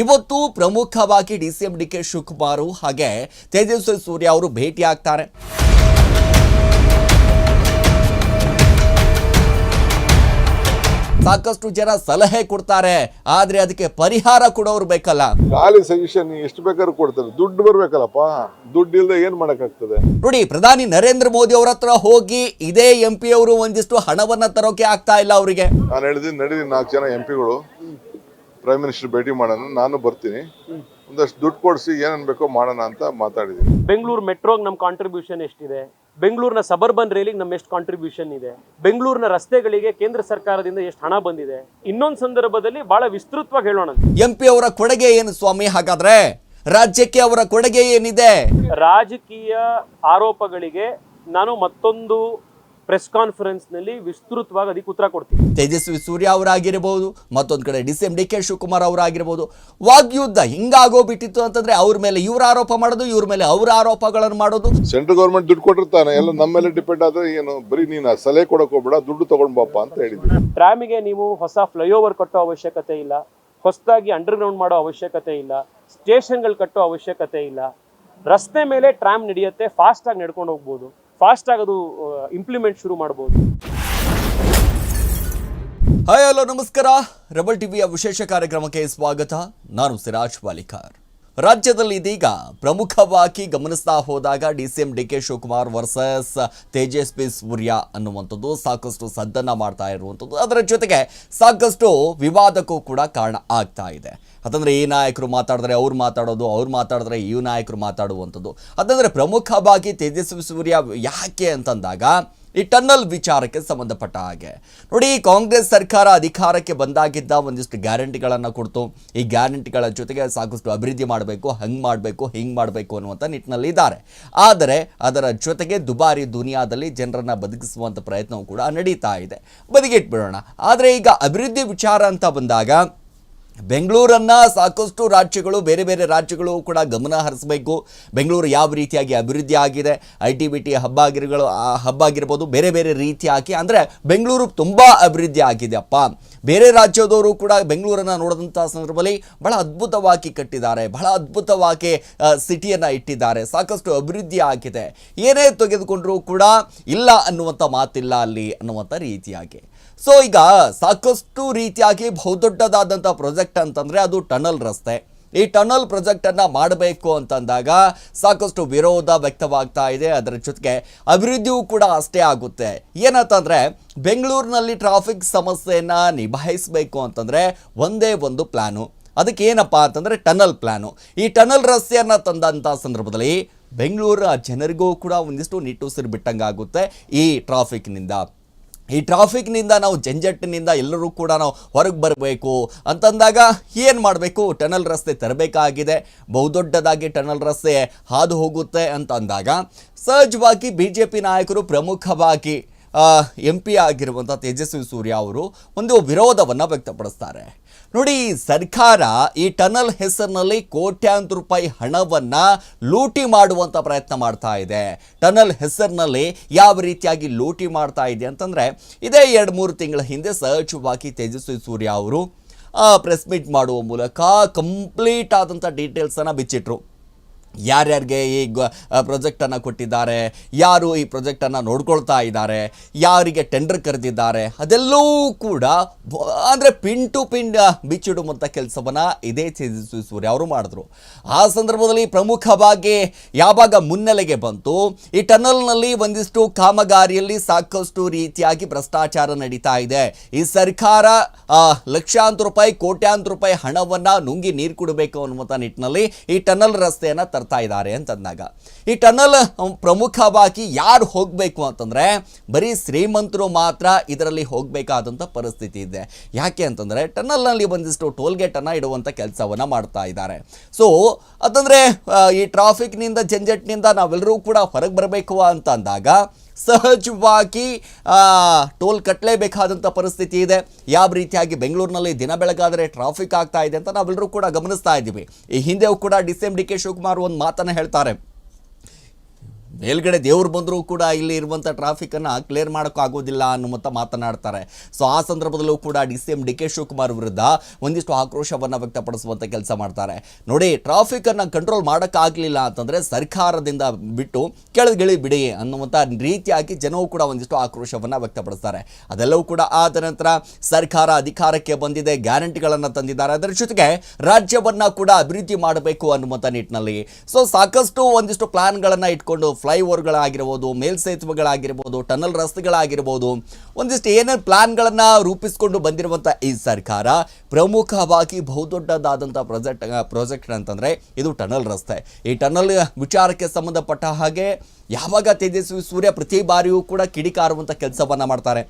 ಇವತ್ತು ಪ್ರಮುಖವಾಗಿ D C M D K Shivakumar ಹಾಗೆ ತೇಜಸ್ವಿ ಸೂರ್ಯ ಅವರು ಭೇಟಿ ಆಗ್ತಾರೆ ಸಾಕಷ್ಟು ಜನ ಸಲಹೆ ಕೊಡ್ತಾರೆ ಆದ್ರೆ ಅದಕ್ಕೆ ಪರಿಹಾರ ಕೊಡೋರು ಬೇಕಲ್ಲ. ಖಾಲಿ ಸಜೆಷನ್ ಎಷ್ಟು ಬೇಕಾದ್ರೂ ಕೊಡ್ತಾರೆ. ದುಡ್ಡು ಬರ್ಬೇಕಲ್ಲಪ್ಪ. ದುಡ್ಡು ಇಲ್ಲದೆ ಏನ್ ಮಾಡಕ್ಕಾಗ್ತದೆ? ನೋಡಿ ಪ್ರಧಾನಿ ನರೇಂದ್ರ ಮೋದಿ ಅವರ ಹತ್ರ ಹೋಗಿ ಇದೇ ಎಂ ಪಿ ಅವರು ಒಂದಿಷ್ಟು ಹಣವನ್ನ ತರೋಕೆ ಆಗ್ತಾ ಇಲ್ಲ ಅವರಿಗೆ. ನಾನು ಹೇಳಿದ್ದೀನಿ ನಡೀನಿ ನಾಲ್ಕು ಜನ ಎಂ ಪಿಗಳು. ಪ್ರೈಮ್ ಮಿನಿಸ್ಟರ್ ಭೇಟಿ ಮಾಡೋಣ ನಾನು ಬರ್ತೀನಿ. ಒಂದಷ್ಟು ದುಡ್ಡು ಕೊಡಿಸಿ ಏನನ್ಬೇಕೋ ಮಾಡೋಣ ಅಂತ ಮಾತಾಡಿದ್ದೀನಿ ಬೆಂಗಳೂರು ಮೆಟ್ರೋಗೆ ನಮ್ಮ ಕಾಂಟ್ರಿಬ್ಯೂಷನ್ ಎಷ್ಟಿದೆ? ಬೆಂಗಳೂರಿನ ಸಬರ್ಬನ್ ರೈಲಿಗೆ ನಮ್ಮ ಎಷ್ಟು ಕಾಂಟ್ರಿಬ್ಯೂಷನ್ ಇದೆ. ಬೆಂಗಳೂರಿನ ರಸ್ತೆಗಳಿಗೆ ಕೇಂದ್ರ ಸರ್ಕಾರದಿಂದ ಎಷ್ಟು ಹಣ ಬಂದಿದೆ? ಇನ್ನೊಂದು ಸಂದರ್ಭದಲ್ಲಿ ಬಹಳ ವಿಸ್ತೃತವಾಗಿ ಹೇಳೋಣ. ಎಂ ಪಿ ಅವರ ಕೊಡುಗೆ ಏನು ಸ್ವಾಮಿ? ಹಾಗಾದ್ರೆ ರಾಜ್ಯಕ್ಕೆ ಅವರ ಕೊಡುಗೆ ಏನಿದೆ? ರಾಜಕೀಯ ಆರೋಪಗಳಿಗೆ ನಾನು ಮತ್ತೊಂದು ಪ್ರೆಸ್ ಕಾನ್ಫರೆನ್ಸ್ನಲ್ಲಿ ವಿಸ್ತೃತವಾಗಿ ಅದಕ್ಕೆ ಉತ್ತರ ಕೊಡ್ತೀನಿ ತೇಜಸ್ವಿ ಸೂರ್ಯ ಅವರಾಗಿರ್ಬೋದು ಮತ್ತೊಂದು ಕಡೆ D C M D K Shivakumar ಅವರಾಗಿರ್ಬೋದು. ವಾಗ್ಯುದ್ಧ ಹಿಂಗಾಗೋಗ್ಬಿಟ್ಟಿತ್ತು ಅಂತಂದ್ರೆ ಅವ್ರ ಮೇಲೆ ಇವ್ರ ಆರೋಪ ಮಾಡೋದು ಇವ್ರ ಮೇಲೆ ಅವ್ರ ಆರೋಪಗಳನ್ನು ಮಾಡೋದು. ಸೆಂಟ್ರಲ್ ಗೌರ್ಮೆಂಟ್ ದುಡ್ಡು ಕೊಟ್ಟಿರ್ತಾನೆ ಎಲ್ಲ ನಮ್ಮ ಮೇಲೆ ಡಿಪೆಂಡ್ ಆದ್ರೆ ಏನು ಬರೀ ನೀನು ಆ ಸಲಹೆ ಕೊಡಕ್ ಹೋಗ್ಬೇಡ ದುಡ್ಡು ತಗೊಂಡ್ ಬಾಪ ಅಂತ ಹೇಳಿದ್ವಿ. ಟ್ರಾಮಿಗೆ ನೀವು ಹೊಸ ಫ್ಲೈಓವರ್ ಕಟ್ಟೋ ಅವಶ್ಯಕತೆ ಇಲ್ಲ ಹೊಸದಾಗಿ ಅಂಡರ್ಗ್ರೌಂಡ್ ಮಾಡೋ ಅವಶ್ಯಕತೆ ಇಲ್ಲ ಸ್ಟೇಷನ್ಗಳು ಕಟ್ಟೋ ಅವಶ್ಯಕತೆ ಇಲ್ಲ ರಸ್ತೆ ಮೇಲೆ ಟ್ರಾಮ್ ನಡೆಯುತ್ತೆ ಫಾಸ್ಟಾಗಿ ನಡ್ಕೊಂಡು ಹೋಗ್ಬೋದು. ಫಾಸ್ಟಾಗಿ ಅದು ಇಂಪ್ಲಿಮೆಂಟ್ ಶುರು ಮಾಡ್ಬೋದು. ಹಾಯ್ ಹಲೋ ನಮಸ್ಕಾರ. ರಬಲ್ ಟಿವಿಯ ವಿಶೇಷ ಕಾರ್ಯಕ್ರಮಕ್ಕೆ ಸ್ವಾಗತ. ನಾನು ಸಿರಾಜ್ ವಾಲಿಕಾರ್ ರಾಜ್ಯದಲ್ಲಿ ಇದೀಗ ಪ್ರಮುಖವಾಗಿ ಗಮನಿಸ್ತಾ ಹೋದಾಗ D C M D K Shivakumar versus Tejasvi Surya ಅನ್ನುವಂಥದ್ದು ಸಾಕಷ್ಟು ಸದ್ದನ್ನ ಮಾಡ್ತಾ ಇರುವಂಥದ್ದು. ಅದರ ಜೊತೆಗೆ ಸಾಕಷ್ಟು ವಿವಾದಕ್ಕೂ ಕೂಡ ಕಾರಣ ಆಗ್ತಾ ಇದೆ. ಅದಂದರೆ ಈ ನಾಯಕರು ಮಾತಾಡಿದ್ರೆ ಅವ್ರು ಮಾತಾಡೋದು, ಅವ್ರು ಮಾತಾಡಿದ್ರೆ ಈ ನಾಯಕರು ಮಾತಾಡುವಂಥದ್ದು. ಅದಂದರೆ ಪ್ರಮುಖವಾಗಿ ತೇಜಸ್ವಿ ಸೂರ್ಯ ಯಾಕೆ ಅಂತಂದಾಗ ಈ ಟನ್ನಲ್ ವಿಚಾರಕ್ಕೆ ಸಂಬಂಧಪಟ್ಟ ಹಾಗೆ. ನೋಡಿ ಕಾಂಗ್ರೆಸ್ ಸರ್ಕಾರ ಅಧಿಕಾರಕ್ಕೆ ಬಂದಾಗಿದ್ದ ಒಂದಿಷ್ಟು ಗ್ಯಾರಂಟಿಗಳನ್ನು ಕೊಡ್ತು. ಈ ಗ್ಯಾರಂಟಿಗಳ ಜೊತೆಗೆ ಸಾಕಷ್ಟು ಅಭಿವೃದ್ಧಿ ಮಾಡಬೇಕು, ಹಂಗೆ ಮಾಡಬೇಕು, ಹಿಂಗೆ ಮಾಡಬೇಕು ಅನ್ನುವಂಥ ನಿಟ್ಟಿನಲ್ಲಿ ಇದ್ದಾರೆ. ಆದರೆ, ಅದರ ಜೊತೆಗೆ ದುಬಾರಿ ದುನಿಯಾದಲ್ಲಿ ಜನರನ್ನು ಬದುಕಿಸುವಂಥ ಪ್ರಯತ್ನವೂ ಕೂಡ ನಡೀತಾ ಇದೆ. ಬದಿಗಿಟ್ಬಿಡೋಣ. ಆದರೆ ಈಗ ಅಭಿವೃದ್ಧಿ ವಿಚಾರ ಅಂತ ಬಂದಾಗ ಬೆಂಗಳೂರನ್ನ ಸಾಕಷ್ಟು ರಾಜ್ಯಗಳು, ಬೇರೆ ಬೇರೆ ರಾಜ್ಯಗಳು ಕೂಡ ಗಮನ ಹರಿಸಬೇಕು. ಬೆಂಗಳೂರು ಯಾವ ರೀತಿಯಾಗಿ ಅಭಿವೃದ್ಧಿ ಆಗಿದೆ, ಐ ಟಿ ಬಿ ಟಿ ಹಬ್ಬ ಆಗಿರ್ಗಳು, ಆ ಹಬ್ಬ ಆಗಿರ್ಬೋದು, ಬೇರೆ ಬೇರೆ ರೀತಿಯಾಗಿ ಅಂದರೆ ಬೆಂಗಳೂರು ತುಂಬ ಅಭಿವೃದ್ಧಿ ಆಗಿದೆ ಅಪ್ಪ ಬೇರೆ ರಾಜ್ಯದವರು ಕೂಡ ಬೆಂಗಳೂರನ್ನು ನೋಡಿದಂಥ ಸಂದರ್ಭದಲ್ಲಿ ಬಹಳ ಅದ್ಭುತವಾಗಿ ಕಟ್ಟಿದ್ದಾರೆ, ಬಹಳ ಅದ್ಭುತವಾಗಿ ಸಿಟಿಯನ್ನು ಇಟ್ಟಿದ್ದಾರೆ, ಸಾಕಷ್ಟು ಅಭಿವೃದ್ಧಿ ಆಗಿದೆ. ಏನೇ ತೆಗೆದುಕೊಂಡರೂ ಕೂಡ ಇಲ್ಲ ಅನ್ನುವಂಥ ಮಾತಿಲ್ಲ ಅಲ್ಲಿ ಅನ್ನುವಂಥ ರೀತಿಯಾಗಿ. ಸೊ ಈಗ ಸಾಕಷ್ಟು ರೀತಿಯಾಗಿ ಬಹುದೊಡ್ಡದಾದಂಥ ಪ್ರಾಜೆಕ್ಟ್ ಅಂತಂದರೆ ಅದು ಟನಲ್ ರಸ್ತೆ. ಈ ಟನಲ್ ಪ್ರಾಜೆಕ್ಟನ್ನು ಮಾಡಬೇಕು ಅಂತಂದಾಗ ಸಾಕಷ್ಟು ವಿರೋಧ ವ್ಯಕ್ತವಾಗ್ತಾ ಇದೆ. ಅದರ ಜೊತೆಗೆ ಅಭಿವೃದ್ಧಿಯೂ ಕೂಡ ಅಷ್ಟೇ ಆಗುತ್ತೆ. ಏನಂತಂದರೆ ಬೆಂಗಳೂರಿನಲ್ಲಿ ಟ್ರಾಫಿಕ್ ಸಮಸ್ಯೆಯನ್ನು ನಿಭಾಯಿಸಬೇಕು ಅಂತಂದರೆ ಒಂದೇ ಒಂದು ಪ್ಲ್ಯಾನು ಅದಕ್ಕೆ ಏನಪ್ಪ ಅಂತಂದರೆ ಟನಲ್ ಪ್ಲ್ಯಾನು ಈ ಟನಲ್ ರಸ್ತೆಯನ್ನು ತಂದಂಥ ಸಂದರ್ಭದಲ್ಲಿ ಬೆಂಗಳೂರ ಜನರಿಗೂ ಕೂಡ ಒಂದಿಷ್ಟು ನಿಟ್ಟುಸಿರು ಬಿಟ್ಟಂಗಾಗುತ್ತೆ ಈ ಟ್ರಾಫಿಕ್ನಿಂದ ಈ ಟ್ರಾಫಿಕ್ನಿಂದ ನಾವು ಜಂಜಟ್ಟಿನಿಂದ ಎಲ್ಲರೂ ಕೂಡ ನಾವು ಹೊರಗೆ ಬರಬೇಕು. ಅಂತಂದಾಗ ಏನು ಮಾಡಬೇಕು? ಟನಲ್ ರಸ್ತೆ ತರಬೇಕಾಗಿದೆ. ಬಹುದೊಡ್ಡದಾಗಿ ಟನಲ್ ರಸ್ತೆ ಹಾದು ಹೋಗುತ್ತೆ ಅಂತ ಅಂದಾಗ ಸಹಜವಾಗಿ ಬಿ ಜೆ ಪಿ ನಾಯಕರು ಪ್ರಮುಖವಾಗಿ ಎಂ ಪಿ ಆಗಿರುವಂಥ ತೇಜಸ್ವಿ ಸೂರ್ಯ ಅವರು ಒಂದು ವಿರೋಧವನ್ನು ವ್ಯಕ್ತಪಡಿಸ್ತಾರೆ. ನೋಡಿ, ಸರ್ಕಾರ ಈ ಟನಲ್ ಹೆಸರಿನಲ್ಲಿ ಕೋಟ್ಯಾಂತರ ರೂಪಾಯಿ ಹಣವನ್ನು ಲೂಟಿ ಮಾಡುವಂಥ ಪ್ರಯತ್ನ ಮಾಡ್ತಾ ಇದೆ. ಟನಲ್ ಹೆಸರಿನಲ್ಲಿ ಯಾವ ರೀತಿಯಾಗಿ ಲೂಟಿ ಮಾಡ್ತಾ ಇದೆ ಅಂತಂದರೆ, ಇದೇ ಎರಡು ಮೂರು ತಿಂಗಳ ಹಿಂದೆ ಸಹಜವಾಗಿ ತೇಜಸ್ವಿ ಸೂರ್ಯ ಅವರು ಪ್ರೆಸ್ ಮೀಟ್ ಮಾಡುವ ಮೂಲಕ ಕಂಪ್ಲೀಟ್ ಆದಂಥ ಡೀಟೇಲ್ಸನ್ನು ಬಿಚ್ಚಿಟ್ರು. ಯಾರ್ಯಾರಿಗೆ ಈ ಪ್ರಾಜೆಕ್ಟನ್ನು ಕೊಟ್ಟಿದ್ದಾರೆ, ಯಾರು ಈ ಪ್ರಾಜೆಕ್ಟನ್ನು ನೋಡ್ಕೊಳ್ತಾ ಇದ್ದಾರೆ, ಯಾರಿಗೆ ಟೆಂಡರ್ ಕರೆದಿದ್ದಾರೆ ಅದೆಲ್ಲವೂ ಕೂಡ ಅಂದರೆ ಪಿನ್ ಟು ಪಿನ್ ಬಿಚ್ಚಿಡುವಂಥ ಕೆಲಸವನ್ನು ಇದೇ ತೇಜಸ್ವಿ ಅವರು ಮಾಡಿದ್ರು. ಆ ಸಂದರ್ಭದಲ್ಲಿ ಪ್ರಮುಖವಾಗಿ ಯಾವಾಗ ಮುನ್ನೆಲೆಗೆ ಬಂತು, ಈ ಟನಲ್ನಲ್ಲಿ ಒಂದಿಷ್ಟು ಕಾಮಗಾರಿಯಲ್ಲಿ ಸಾಕಷ್ಟು ರೀತಿಯಾಗಿ ಭ್ರಷ್ಟಾಚಾರ ನಡೀತಾ ಇದೆ. ಈ ಸರ್ಕಾರ ಲಕ್ಷಾಂತರ ರೂಪಾಯಿ, ಕೋಟ್ಯಾಂತರ ರೂಪಾಯಿ ಹಣವನ್ನು ನುಂಗಿ ನೀರು ಕೊಡಬೇಕು ಅನ್ನುವಂಥ ನಿಟ್ಟಿನಲ್ಲಿ ಈ ಟನಲ್ ರಸ್ತೆಯನ್ನು ತರ್ತಾ ಇದ್ದಾರೆ ಅಂತಂದಾಗ. ಈ ಟನಲ್ ಪ್ರಮುಖವಾಗಿ ಯಾರು ಹೋಗಬೇಕು ಅಂತಂದರೆ, ಬರೀ ಶ್ರೀಮಂತರು ಮಾತ್ರ ಇದರಲ್ಲಿ ಹೋಗಬೇಕಾದಂಥ ಪರಿಸ್ಥಿತಿ ಇದೆ. ಯಾಕೆ ಅಂತಂದರೆ, ಟನಲ್ನಲ್ಲಿ ಒಂದಿಷ್ಟು ಟೋಲ್ ಗೇಟನ್ನು ಇಡುವಂಥ ಕೆಲಸವನ್ನು ಮಾಡ್ತಾ ಇದ್ದಾರೆ. ಸೊ ಅಂತಂದರೆ ಈ ಟ್ರಾಫಿಕ್ನಿಂದ ಜಂಜಟ್ನಿಂದ ನಾವೆಲ್ಲರೂ ಕೂಡ ಹೊರಗೆ ಬರಬೇಕು ಅಂತ ಅಂದಾಗ ಸಹಜವಾಗಿ ಟೋಲ್ ಕಟ್ಟಲೇಬೇಕಾದಂಥ ಪರಿಸ್ಥಿತಿ ಇದೆ. ಯಾವ ರೀತಿಯಾಗಿ ಬೆಂಗಳೂರಿನಲ್ಲಿ ದಿನ ಬೆಳಗಾದರೆ ಟ್ರಾಫಿಕ್ ಆಗ್ತಾ ಇದೆ ಅಂತ ನಾವೆಲ್ಲರೂ ಕೂಡ ಗಮನಿಸ್ತಾ ಇದ್ದೀವಿ. ಈ ಹಿಂದೆಯೂ ಕೂಡ D C M D K Shivakumar ಒಂದು ಮಾತನ್ನು ಹೇಳ್ತಾರೆ. ಮೇಲ್ಗಡೆ ದೇವ್ರು ಬಂದರೂ ಕೂಡ ಇಲ್ಲಿ ಇರುವಂಥ ಟ್ರಾಫಿಕನ್ನು ಕ್ಲಿಯರ್ ಮಾಡೋಕ್ಕಾಗೋದಿಲ್ಲ ಅನ್ನುವಂಥ ಮಾತನಾಡ್ತಾರೆ. ಸೊ ಆ ಸಂದರ್ಭದಲ್ಲೂ ಕೂಡ D C M D K Shivakumar ವಿರುದ್ಧ ಒಂದಿಷ್ಟು ಆಕ್ರೋಶವನ್ನು ವ್ಯಕ್ತಪಡಿಸುವಂಥ ಕೆಲಸ ಮಾಡ್ತಾರೆ. ನೋಡಿ ಟ್ರಾಫಿಕನ್ನು ಕಂಟ್ರೋಲ್ ಮಾಡೋಕ್ಕಾಗಲಿಲ್ಲ ಅಂತಂದರೆ ಸರ್ಕಾರದಿಂದ ಬಿಟ್ಟು ಕೆಳಗಿಳಿ ಬಿಡಿ ಅನ್ನುವಂಥ ರೀತಿಯಾಗಿ ಜನವು ಕೂಡ ಒಂದಿಷ್ಟು ಆಕ್ರೋಶವನ್ನು ವ್ಯಕ್ತಪಡಿಸ್ತಾರೆ. ಅದೆಲ್ಲವೂ ಕೂಡ ಆದ ನಂತರ ಸರ್ಕಾರ ಅಧಿಕಾರಕ್ಕೆ ಬಂದಿದೆ, ಗ್ಯಾರಂಟಿಗಳನ್ನು ತಂದಿದ್ದಾರೆ. ಅದರ ಜೊತೆಗೆ ರಾಜ್ಯವನ್ನು ಕೂಡ ಅಭಿವೃದ್ಧಿ ಮಾಡಬೇಕು ಅನ್ನುವಂಥ ನಿಟ್ಟಿನಲ್ಲಿ. ಸೊ ಸಾಕಷ್ಟು ಒಂದಿಷ್ಟು ಪ್ಲಾನ್ಗಳನ್ನು ಇಟ್ಕೊಂಡು ಫ್ಲೈಓವರ್ಗಳಾಗಿರ್ಬೋದು ಮೇಲ್ಸೇತುವೆಗಳಾಗಿರ್ಬೋದು ಟನಲ್ ರಸ್ತೆಗಳಾಗಿರ್ಬೋದು, ಒಂದಿಷ್ಟು ಏನೇನು ಪ್ಲಾನ್ಗಳನ್ನು ರೂಪಿಸಿಕೊಂಡು ಬಂದಿರುವಂಥ ಈ ಸರ್ಕಾರ ಪ್ರಮುಖವಾಗಿ ಬಹುದೊಡ್ಡದಾದಂಥ ಪ್ರಾಜೆಕ್ಟ್ ಪ್ರಾಜೆಕ್ಟ್ ಅಂತಂದರೆ ಇದು ಟನಲ್ ರಸ್ತೆ. ಈ ಟನಲ್ ವಿಚಾರಕ್ಕೆ ಸಂಬಂಧಪಟ್ಟ ಹಾಗೆ ಯಾವಾಗ ತೇಜಸ್ವಿ ಸೂರ್ಯ ಪ್ರತಿ ಬಾರಿಯೂ ಕೂಡ ಕಿಡಿಕಾರುವಂಥ ಕೆಲಸವನ್ನು ಮಾಡ್ತಾರೆ.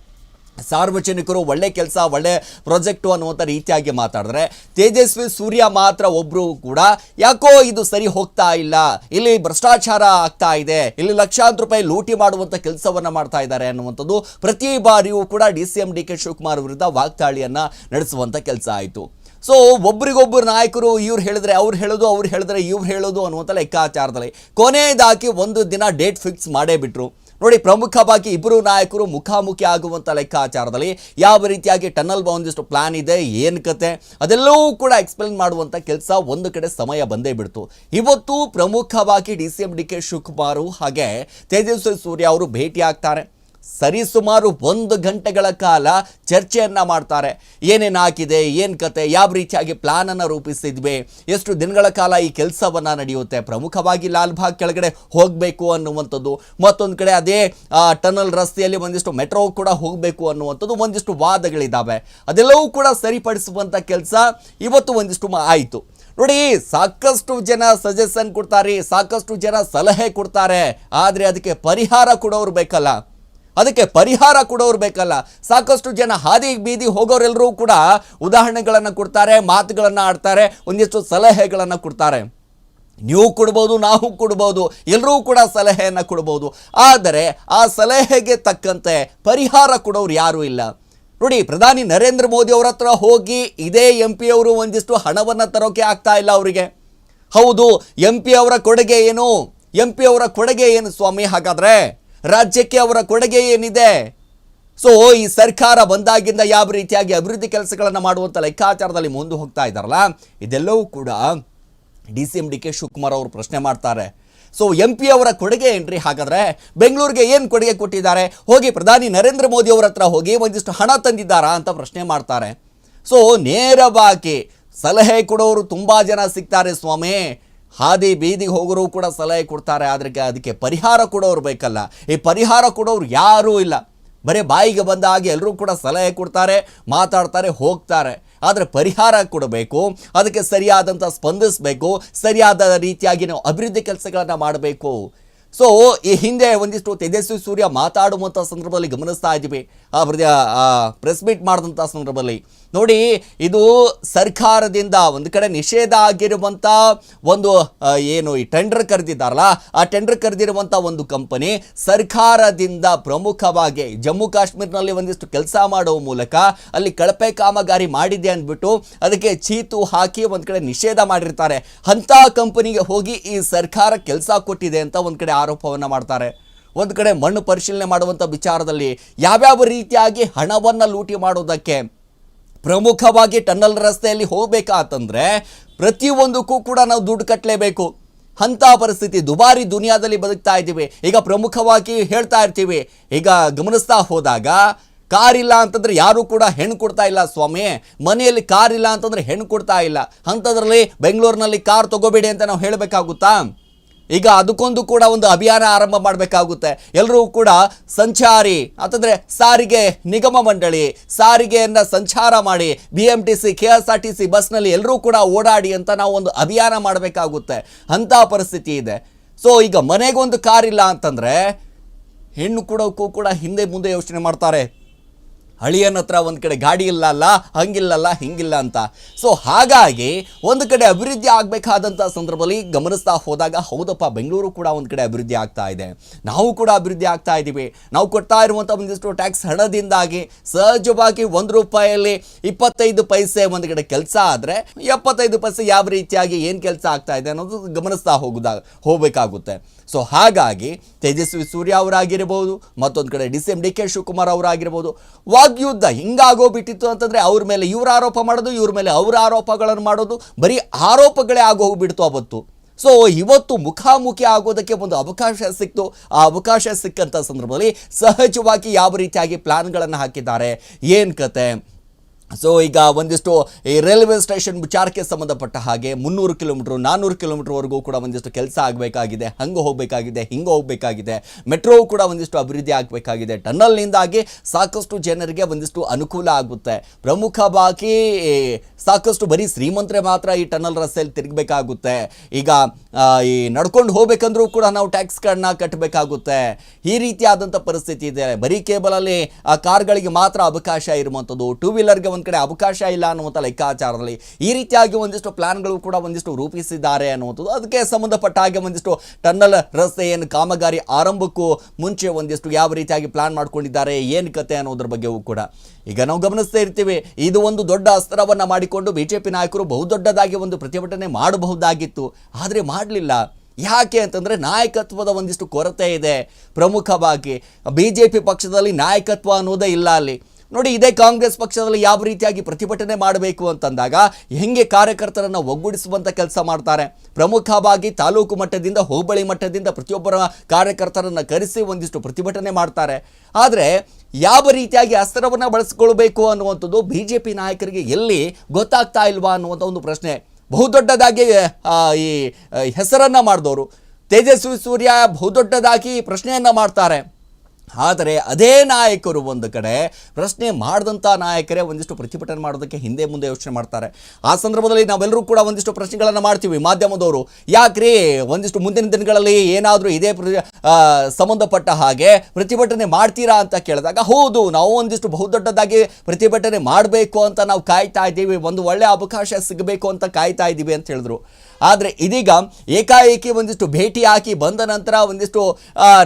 ಸಾರ್ವಜನಿಕರು ಒಳ್ಳೆ ಕೆಲಸ, ಒಳ್ಳೆ ಪ್ರಾಜೆಕ್ಟು ಅನ್ನುವಂಥ ರೀತಿಯಾಗಿ ಮಾತಾಡಿದ್ರೆ ತೇಜಸ್ವಿ ಸೂರ್ಯ ಮಾತ್ರ ಒಬ್ಬರು ಕೂಡ ಯಾಕೋ ಇದು ಸರಿ ಹೋಗ್ತಾ ಇಲ್ಲ, ಇಲ್ಲಿ ಭ್ರಷ್ಟಾಚಾರ ಆಗ್ತಾ ಇದೆ, ಇಲ್ಲಿ ಲಕ್ಷಾಂತರ ರೂಪಾಯಿ ಲೂಟಿ ಮಾಡುವಂಥ ಕೆಲಸವನ್ನು ಮಾಡ್ತಾ ಇದ್ದಾರೆ ಅನ್ನುವಂಥದ್ದು ಪ್ರತಿ ಬಾರಿಯೂ ಕೂಡ D C M D K Shivakumar ವಿರುದ್ಧ ವಾಗ್ದಾಳಿಯನ್ನು ನಡೆಸುವಂಥ ಕೆಲಸ ಆಯಿತು. ಸೊ ಒಬ್ರಿಗೊಬ್ಬರು ನಾಯಕರು ಇವ್ರು ಹೇಳಿದ್ರೆ ಅವ್ರು ಹೇಳೋದು, ಅವ್ರು ಹೇಳಿದ್ರೆ ಇವ್ರು ಹೇಳೋದು ಅನ್ನುವಂಥ ಲೆಕ್ಕಾಚಾರದಲ್ಲಿ ಕೊನೆಯದಾಗಿ ಒಂದು ದಿನ ಡೇಟ್ ಫಿಕ್ಸ್ ಮಾಡೇ ಬಿಟ್ರು. ನೋಡಿ, ಪ್ರಮುಖವಾಗಿ ಇಬ್ಬರು ನಾಯಕರು ಮುಖಾಮುಖಿ ಆಗುವಂಥ ಲೆಕ್ಕಾಚಾರದಲ್ಲಿ ಯಾವ ರೀತಿಯಾಗಿ ಟನಲ್ ಒಂದಿಷ್ಟು ಪ್ಲಾನ್ ಇದೆ, ಏನು ಕತೆ, ಅದೆಲ್ಲವೂ ಕೂಡ ಎಕ್ಸ್ಪ್ಲೇನ್ ಮಾಡುವಂಥ ಕೆಲಸ ಒಂದು ಕಡೆ ಸಮಯ ಬಂದೇ ಬಿಡ್ತು. ಇವತ್ತು ಪ್ರಮುಖವಾಗಿ D C M D K Shivakumar ಹಾಗೆ ತೇಜಸ್ವಿ ಸೂರ್ಯ ಅವರು ಭೇಟಿ ಆಗ್ತಾರೆ ಸರಿಸುಮಾರು ಒಂದು ಗಂಟೆಗಳ ಕಾಲ ಚರ್ಚೆಯನ್ನು ಮಾಡ್ತಾರೆ. ಏನೇನು ಹಾಕಿದೆ, ಏನು ಕತೆ, ಯಾವ ರೀತಿಯಾಗಿ ಪ್ಲಾನನ್ನು ರೂಪಿಸಿದ್ವಿ, ಎಷ್ಟು ದಿನಗಳ ಕಾಲ ಈ ಕೆಲಸವನ್ನು ನಡೆಯುತ್ತೆ, ಪ್ರಮುಖವಾಗಿ ಲಾಲ್ಬಾಗ್ ಕೆಳಗಡೆ ಹೋಗಬೇಕು ಅನ್ನುವಂಥದ್ದು, ಮತ್ತೊಂದು ಕಡೆ ಅದೇ ಟನಲ್ ರಸ್ತೆಯಲ್ಲಿ ಒಂದಿಷ್ಟು ಮೆಟ್ರೋ ಕೂಡ ಹೋಗಬೇಕು ಅನ್ನುವಂಥದ್ದು ಒಂದಿಷ್ಟು ವಾದಗಳಿದ್ದಾವೆ ಅದೆಲ್ಲವೂ ಕೂಡ ಸರಿಪಡಿಸುವಂಥ ಕೆಲಸ ಇವತ್ತು ಒಂದಿಷ್ಟು ಆಯಿತು. ನೋಡಿ, ಸಾಕಷ್ಟು ಜನ ಸಜೆಷನ್ ಕೊಡ್ತಾರೆ, ಸಾಕಷ್ಟು ಜನ ಸಲಹೆ ಕೊಡ್ತಾರೆ, ಆದರೆ ಅದಕ್ಕೆ ಪರಿಹಾರ ಕೊಡೋರು ಬೇಕಲ್ಲ. ಅದಕ್ಕೆ ಪರಿಹಾರ ಕೊಡೋರು ಬೇಕಲ್ಲ. ಸಾಕಷ್ಟು ಜನ ಹಾದಿ ಬೀದಿ ಹೋಗೋರೆಲ್ಲರೂ ಕೂಡ ಉದಾಹರಣೆಗಳನ್ನು ಕೊಡ್ತಾರೆ, ಮಾತುಗಳನ್ನು ಆಡ್ತಾರೆ, ಒಂದಿಷ್ಟು ಸಲಹೆಗಳನ್ನು ಕೊಡ್ತಾರೆ. ನೀವು ಕೊಡ್ಬೋದು, ನಾವು ಕೊಡ್ಬೋದು ಎಲ್ಲರೂ ಕೂಡ ಸಲಹೆಯನ್ನು ಕೊಡ್ಬೋದು. ಆದರೆ ಆ ಸಲಹೆಗೆ ತಕ್ಕಂತೆ ಪರಿಹಾರ ಕೊಡೋರು ಯಾರೂ ಇಲ್ಲ. ನೋಡಿ, ಪ್ರಧಾನಿ ನರೇಂದ್ರ ಮೋದಿ ಅವ್ರ ಹತ್ರ ಹೋಗಿ ಇದೇ ಎಂ ಪಿ ಅವರು ಒಂದಿಷ್ಟು ಹಣವನ್ನು ತರೋಕೆ ಆಗ್ತಾ ಇಲ್ಲ ಅವರಿಗೆ. ಹೌದು ಎಂ ಪಿ ಅವರ ಕೊಡುಗೆ ಏನು? ಎಂ ಪಿ ಅವರ ಕೊಡುಗೆ ಏನು ಸ್ವಾಮಿ? ಹಾಗಾದ್ರೆ ರಾಜ್ಯಕ್ಕೆ ಅವರ ಕೊಡುಗೆ ಏನಿದೆ? ಸೊ ಈ ಸರ್ಕಾರ ಬಂದಾಗಿಂದ ಯಾವ ರೀತಿಯಾಗಿ ಅಭಿವೃದ್ಧಿ ಕೆಲಸಗಳನ್ನು ಮಾಡುವಂಥ ಲೆಕ್ಕಾಚಾರದಲ್ಲಿ ಮುಂದೆ ಹೋಗ್ತಾ ಇದ್ದಾರಲ್ಲ, ಇದೆಲ್ಲವೂ ಕೂಡ D C M D K Shivakumar ಅವರು ಪ್ರಶ್ನೆ ಮಾಡ್ತಾರೆ. ಸೊ ಎಂ ಪಿ ಅವರ ಕೊಡುಗೆ ಏನ್ರಿ? ಹಾಗಾದರೆ ಬೆಂಗಳೂರಿಗೆ ಏನು ಕೊಡುಗೆ ಕೊಟ್ಟಿದ್ದಾರೆ? ಹೋಗಿ ಪ್ರಧಾನಿ ನರೇಂದ್ರ ಮೋದಿ ಅವರ ಹತ್ರ ಹೋಗಿ ಒಂದಿಷ್ಟು ಹಣ ತಂದಿದ್ದಾರಾ ಅಂತ ಪ್ರಶ್ನೆ ಮಾಡ್ತಾರೆ. ಸೊ ನೇರವಾಗಿ ಸಲಹೆ ಕೊಡೋರು ತುಂಬ ಜನ ಸಿಗ್ತಾರೆ ಸ್ವಾಮಿ. ಹಾದಿ ಬೀದಿಗೆ ಹೋಗೋರು ಕೂಡ ಸಲಹೆ ಕೊಡ್ತಾರೆ, ಆದರೆ ಅದಕ್ಕೆ ಪರಿಹಾರ ಕೊಡೋರು ಬೇಕಲ್ಲ. ಈ ಪರಿಹಾರ ಕೊಡೋರು ಯಾರೂ ಇಲ್ಲ. ಬರೀ ಬಾಯಿಗೆ ಬಂದ ಹಾಗೆ ಎಲ್ಲರೂ ಕೂಡ ಸಲಹೆ ಕೊಡ್ತಾರೆ, ಮಾತಾಡ್ತಾರೆ, ಹೋಗ್ತಾರೆ. ಆದರೆ ಪರಿಹಾರ ಕೊಡಬೇಕು, ಅದಕ್ಕೆ ಸರಿಯಾದಂಥ ಸ್ಪಂದಿಸಬೇಕು, ಸರಿಯಾದ ರೀತಿಯಾಗಿ ನಾವು ಅಭಿವೃದ್ಧಿ ಕೆಲಸಗಳನ್ನು ಮಾಡಬೇಕು. ಸೊ ಈ ಹಿಂದೆ ಒಂದಿಷ್ಟು ತೇಜಸ್ವಿ ಸೂರ್ಯ ಮಾತಾಡುವಂಥ ಸಂದರ್ಭದಲ್ಲಿ ಗಮನಿಸ್ತಾ ಇದ್ದೀವಿ. ಆ ಪ್ರೆಸ್ ಮೀಟ್ ಮಾಡಿದಂಥ ಸಂದರ್ಭದಲ್ಲಿ. ನೋಡಿ, ಇದು ಸರ್ಕಾರದಿಂದ ಒಂದು ಕಡೆ ನಿಷೇಧ ಆಗಿರುವಂಥ ಒಂದು ಏನು ಈ ಟೆಂಡರ್ ಕರೆದಿದ್ದಾರಲ್ಲ, ಆ ಟೆಂಡರ್ ಕರೆದಿರುವಂಥ ಒಂದು ಕಂಪನಿ ಸರ್ಕಾರದಿಂದ ಪ್ರಮುಖವಾಗಿ ಜಮ್ಮು ಕಾಶ್ಮೀರ್ನಲ್ಲಿ ಒಂದಿಷ್ಟು ಕೆಲಸ ಮಾಡುವ ಮೂಲಕ ಅಲ್ಲಿ ಕಳಪೆ ಕಾಮಗಾರಿ ಮಾಡಿದೆ ಅಂದ್ಬಿಟ್ಟು ಅದಕ್ಕೆ ಚೀತು ಹಾಕಿ ಒಂದು ಕಡೆ ನಿಷೇಧ ಮಾಡಿರ್ತಾರೆ. ಅಂಥ ಕಂಪನಿಗೆ ಹೋಗಿ ಈ ಸರ್ಕಾರ ಕೆಲಸ ಕೊಟ್ಟಿದೆ ಅಂತ ಒಂದು ಕಡೆ ಆರೋಪವನ್ನು ಮಾಡ್ತಾರೆ. ಒಂದು ಕಡೆ ಮಣ್ಣು ಪರಿಶೀಲನೆ ಮಾಡುವಂಥ ವಿಚಾರದಲ್ಲಿ ಯಾವ್ಯಾವ ರೀತಿಯಾಗಿ ಹಣವನ್ನು ಲೂಟಿ ಮಾಡೋದಕ್ಕೆ ಪ್ರಮುಖವಾಗಿ ಟನ್ನಲ್ ರಸ್ತೆಯಲ್ಲಿ ಹೋಗಬೇಕಾತಂದರೆ ಪ್ರತಿಯೊಂದಕ್ಕೂ ಕೂಡ ನಾವು ದುಡ್ಡು ಕಟ್ಟಲೇಬೇಕು ಅಂಥ ಪರಿಸ್ಥಿತಿ ದುಬಾರಿ ದುನಿಯಾದಲ್ಲಿ ಬದುಕ್ತಾ ಇದ್ದೀವಿ. ಈಗ ಪ್ರಮುಖವಾಗಿ ಹೇಳ್ತಾ ಇರ್ತೀವಿ. ಈಗ ಗಮನಿಸ್ತಾ ಹೋದಾಗ, ಕಾರ್ ಇಲ್ಲ ಅಂತಂದ್ರೆ ಯಾರು ಕೂಡ ಹೆಣ್ಣು ಕೊಡ್ತಾ ಇಲ್ಲ ಸ್ವಾಮಿ. ಮನೆಯಲ್ಲಿ ಕಾರ್ ಇಲ್ಲ ಅಂತಂದರೆ ಹೆಣ್ಣು ಕೊಡ್ತಾ ಇಲ್ಲ. ಅಂಥದ್ರಲ್ಲಿ ಬೆಂಗಳೂರಿನಲ್ಲಿ ಕಾರ್ ತಗೋಬೇಡಿ ಅಂತ ನಾವು ಹೇಳಬೇಕಾಗುತ್ತಾ? ಈಗ ಅದಕ್ಕೊಂದು ಕೂಡ ಒಂದು ಅಭಿಯಾನ ಆರಂಭ ಮಾಡಬೇಕಾಗುತ್ತೆ. ಎಲ್ಲರೂ ಕೂಡ ಸಂಚಾರಿ, ಅಂತಂದರೆ ಸಾರಿಗೆ ನಿಗಮ ಮಂಡಳಿ, ಸಾರಿಗೆಯನ್ನ ಸಂಚಾರ ಮಾಡಿ B M T C K S R T C ಬಸ್ನಲ್ಲಿ ಎಲ್ಲರೂ ಕೂಡ ಓಡಾಡಿ ಅಂತ ನಾವು ಒಂದು ಅಭಿಯಾನ ಮಾಡಬೇಕಾಗುತ್ತೆ. ಅಂಥ ಪರಿಸ್ಥಿತಿ ಇದೆ. ಸೊ ಈಗ ಮನೆಗೊಂದು ಕಾರ್ ಇಲ್ಲ ಅಂತಂದ್ರೆ ಹೆಣ್ಣು ಕೊಡೋಕ್ಕೂ ಕೂಡ ಹಿಂದೆ ಮುಂದೆ ಯೋಚನೆ ಮಾಡ್ತಾರೆ. ಹಳಿಯನ ಹತ್ರ ಒಂದು ಕಡೆ ಗಾಡಿ ಇಲ್ಲಲ್ಲ, ಹಂಗಿಲ್ಲಲ್ಲ, ಹಿಂಗಿಲ್ಲ ಅಂತ. ಸೊ ಹಾಗಾಗಿ ಒಂದು ಕಡೆ ಅಭಿವೃದ್ಧಿ ಆಗಬೇಕಾದಂಥ ಸಂದರ್ಭದಲ್ಲಿ ಗಮನಿಸ್ತಾ ಹೋದಾಗ, ಹೌದಪ್ಪ, ಬೆಂಗಳೂರು ಕೂಡ ಒಂದು ಕಡೆ ಅಭಿವೃದ್ಧಿ ಆಗ್ತಾ ಇದೆ. ನಾವು ಕೂಡ ಅಭಿವೃದ್ಧಿ ಆಗ್ತಾ ಇದ್ದೀವಿ ನಾವು ಕೊಡ್ತಾ ಇರುವಂಥ ಒಂದಿಷ್ಟು ಟ್ಯಾಕ್ಸ್ ಹಣದಿಂದಾಗಿ ಸಹಜವಾಗಿ ಒಂದು ರೂಪಾಯಲ್ಲಿ ಇಪ್ಪತ್ತೈದು ಪೈಸೆ ಒಂದು ಕಡೆ ಕೆಲಸ ಆದರೆ, ಎಪ್ಪತ್ತೈದು ಪೈಸೆ ಯಾವ ರೀತಿಯಾಗಿ ಏನು ಕೆಲಸ ಆಗ್ತಾ ಇದೆ ಅನ್ನೋದು ಗಮನಿಸ್ತಾ ಹೋಗೋದಾಗ ಹೋಗಬೇಕಾಗುತ್ತೆ. ಸೊ ಹಾಗಾಗಿ ತೇಜಸ್ವಿ ಸೂರ್ಯ ಅವರಾಗಿರ್ಬೋದು, ಮತ್ತೊಂದು ಕಡೆ D C M D K Shivakumar ಅವರಾಗಿರ್ಬೋದು, ವಾಗ್ಯುದ್ಧ ಹಿಂಗಾಗೋಗ್ಬಿಟ್ಟಿತ್ತು ಅಂತಂದರೆ ಅವ್ರ ಮೇಲೆ ಇವ್ರ ಆರೋಪ ಮಾಡೋದು, ಇವ್ರ ಮೇಲೆ ಅವರ ಆರೋಪಗಳನ್ನು ಮಾಡೋದು, ಬರೀ ಆರೋಪಗಳೇ ಆಗೋಗ್ಬಿಡ್ತು ಅವತ್ತು ಸೊ ಇವತ್ತು ಮುಖಾಮುಖಿ ಆಗೋದಕ್ಕೆ ಒಂದು ಅವಕಾಶ ಸಿಕ್ತು. ಆ ಅವಕಾಶ ಸಿಕ್ಕಂಥ ಸಂದರ್ಭದಲ್ಲಿ ಸಹಜವಾಗಿ ಯಾವ ರೀತಿಯಾಗಿ ಪ್ಲ್ಯಾನ್ಗಳನ್ನು ಹಾಕಿದ್ದಾರೆ? ಏನು ಕತೆ? ಸೊ ಈಗ ಒಂದಿಷ್ಟು ಈ ರೈಲ್ವೆ ಸ್ಟೇಷನ್ ವಿಚಾರಕ್ಕೆ ಸಂಬಂಧಪಟ್ಟ ಹಾಗೆ ಮುನ್ನೂರು ಕಿಲೋಮೀಟ್ರ್, ನಾನ್ನೂರು ಕಿಲೋಮೀಟ್ರ್ವರೆಗೂ ಕೂಡ ಒಂದಿಷ್ಟು ಕೆಲಸ ಆಗಬೇಕಾಗಿದೆ, ಹಂಗೆ ಹೋಗಬೇಕಾಗಿದೆ, ಹಿಂಗೆ ಹೋಗಬೇಕಾಗಿದೆ. ಮೆಟ್ರೋ ಕೂಡ ಒಂದಿಷ್ಟು ಅಭಿವೃದ್ಧಿ ಆಗಬೇಕಾಗಿದೆ. ಟನ್ನಲ್ನಿಂದಾಗಿ ಸಾಕಷ್ಟು ಜನರಿಗೆ ಒಂದಿಷ್ಟು ಅನುಕೂಲ ಆಗುತ್ತೆ. ಪ್ರಮುಖವಾಗಿ ಸಾಕಷ್ಟು ಬರೀ ಶ್ರೀಮಂತರೆ ಮಾತ್ರ ಈ ಟನ್ನಲ್ ರಸ್ತೆಯಲ್ಲಿ ತಿರುಗಬೇಕಾಗುತ್ತೆ. ಈಗ ಈ ನಡ್ಕೊಂಡು ಹೋಗಬೇಕಂದ್ರೂ ಕೂಡ ನಾವು ಟ್ಯಾಕ್ಸ್ಗಳನ್ನ ಕಟ್ಟಬೇಕಾಗುತ್ತೆ ಈ ರೀತಿಯಾದಂಥ ಪರಿಸ್ಥಿತಿ ಇದೆ. ಬರೀ ಕೇಬಲಲ್ಲಿ ಆ ಕಾರ್ಗಳಿಗೆ ಮಾತ್ರ ಅವಕಾಶ ಇರುವಂಥದ್ದು. ಟೂ ವೀಲರ್ಗೆ ಒಂದು ಕಡೆ ಅವಕಾಶ ಇಲ್ಲ ಅನ್ನುವಂಥ ಲೆಕ್ಕಾಚಾರದಲ್ಲಿ ಈ ರೀತಿಯಾಗಿ ಒಂದಿಷ್ಟು ಪ್ಲಾನ್ಗಳು ಕೂಡ ಒಂದಿಷ್ಟು ರೂಪಿಸಿದ್ದಾರೆ ಅನ್ನುವಂಥದ್ದು. ಅದಕ್ಕೆ ಸಂಬಂಧಪಟ್ಟ ಹಾಗೆ ಒಂದಿಷ್ಟು ಟನ್ನಲ್ ರಸ್ತೆ ಏನು ಕಾಮಗಾರಿ ಆರಂಭಕ್ಕೂ ಮುಂಚೆ ಒಂದಿಷ್ಟು ಯಾವ ರೀತಿಯಾಗಿ ಪ್ಲಾನ್ ಮಾಡ್ಕೊಂಡಿದ್ದಾರೆ, ಏನು ಕತೆ ಅನ್ನೋದ್ರ ಬಗ್ಗೆಯೂ ಕೂಡ. ಈಗ ನಾವು ಗಮನಿಸ್ತಾ ಇರ್ತೀವಿ, ಇದು ಒಂದು ದೊಡ್ಡ ಅಸ್ತ್ರವನ್ನು ಮಾಡಿಕೊಂಡು ಬಿ ಜೆ ಪಿ ನಾಯಕರು ಬಹುದೊಡ್ಡದಾಗಿ ಒಂದು ಪ್ರತಿಭಟನೆ ಮಾಡಬಹುದಾಗಿತ್ತು. ಆದರೆ ಮಾಡಲಿಲ್ಲ. ಯಾಕೆ ಅಂತಂದರೆ ನಾಯಕತ್ವದ ಒಂದಿಷ್ಟು ಕೊರತೆ ಇದೆ. ಪ್ರಮುಖವಾಗಿ ಬಿ ಪಕ್ಷದಲ್ಲಿ ನಾಯಕತ್ವ ಅನ್ನೋದೇ ಇಲ್ಲ ಅಲ್ಲಿ. ನೋಡಿ, ಇದೇ ಕಾಂಗ್ರೆಸ್ ಪಕ್ಷದಲ್ಲಿ ಯಾವ ರೀತಿಯಾಗಿ ಪ್ರತಿಭಟನೆ ಮಾಡಬೇಕು ಅಂತಂದಾಗ ಹೆಂಗೆ ಕಾರ್ಯಕರ್ತರನ್ನು ಒಗ್ಗೂಡಿಸುವಂಥ ಕೆಲಸ ಮಾಡ್ತಾರೆ. ಪ್ರಮುಖವಾಗಿ ತಾಲೂಕು ಮಟ್ಟದಿಂದ, ಹೋಬಳಿ ಮಟ್ಟದಿಂದ ಪ್ರತಿಯೊಬ್ಬರ ಕಾರ್ಯಕರ್ತರನ್ನು ಕರೆಸಿ ಒಂದಿಷ್ಟು ಪ್ರತಿಭಟನೆ ಮಾಡ್ತಾರೆ. ಆದರೆ ಯಾವ ರೀತಿಯಾಗಿ ಅಸ್ತ್ರವನ್ನು ಬಳಸಿಕೊಳ್ಬೇಕು ಅನ್ನುವಂಥದ್ದು ಬಿ ಜೆ ಪಿ ನಾಯಕರಿಗೆ ಎಲ್ಲಿ ಗೊತ್ತಾಗ್ತಾ ಇಲ್ವಾ ಅನ್ನುವಂಥ ಒಂದು ಪ್ರಶ್ನೆ. ಬಹುದೊಡ್ಡದಾಗಿ ಈ ಹೆಸರನ್ನು ಮಾಡಿದವರು. ತೇಜಸ್ವಿ ಸೂರ್ಯ ಬಹುದೊಡ್ಡದಾಗಿ ಪ್ರಶ್ನೆಯನ್ನು ಮಾಡ್ತಾರೆ. ಆದರೆ ಅದೇ ನಾಯಕರು ಒಂದು ಕಡೆ ಪ್ರಶ್ನೆ ಮಾಡಿದಂಥ ನಾಯಕರೇ ಒಂದಿಷ್ಟು ಪ್ರತಿಭಟನೆ ಮಾಡೋದಕ್ಕೆ ಹಿಂದೆ ಮುಂದೆ ಯೋಚನೆ ಮಾಡ್ತಾರೆ. ಆ ಸಂದರ್ಭದಲ್ಲಿ ನಾವೆಲ್ಲರೂ ಕೂಡ ಒಂದಿಷ್ಟು ಪ್ರಶ್ನೆಗಳನ್ನು ಮಾಡ್ತೀವಿ ಮಾಧ್ಯಮದವರು. ಯಾಕ್ರಿ? ಒಂದಿಷ್ಟು ಮುಂದಿನ ದಿನಗಳಲ್ಲಿ ಏನಾದರೂ ಇದೇ ಸಂಬಂಧಪಟ್ಟ ಹಾಗೆ ಪ್ರತಿಭಟನೆ ಮಾಡ್ತೀರಾ ಅಂತ ಕೇಳಿದಾಗ, ಹೌದು, ನಾವು ಒಂದಿಷ್ಟು ಬಹುದೊಡ್ಡದಾಗಿ ಪ್ರತಿಭಟನೆ ಮಾಡಬೇಕು ಅಂತ ನಾವು ಕಾಯ್ತಾ ಇದ್ದೀವಿ. ಒಂದು ಒಳ್ಳೆಯ ಅವಕಾಶ ಸಿಗಬೇಕು ಅಂತ ಕಾಯ್ತಾ ಇದ್ದೀವಿ ಅಂತ ಹೇಳಿದ್ರು. ಆದರೆ ಇದೀಗ ಏಕಾಏಕಿ ಒಂದಿಷ್ಟು ಭೇಟಿ ಹಾಕಿ ಬಂದ ನಂತರ ಒಂದಿಷ್ಟು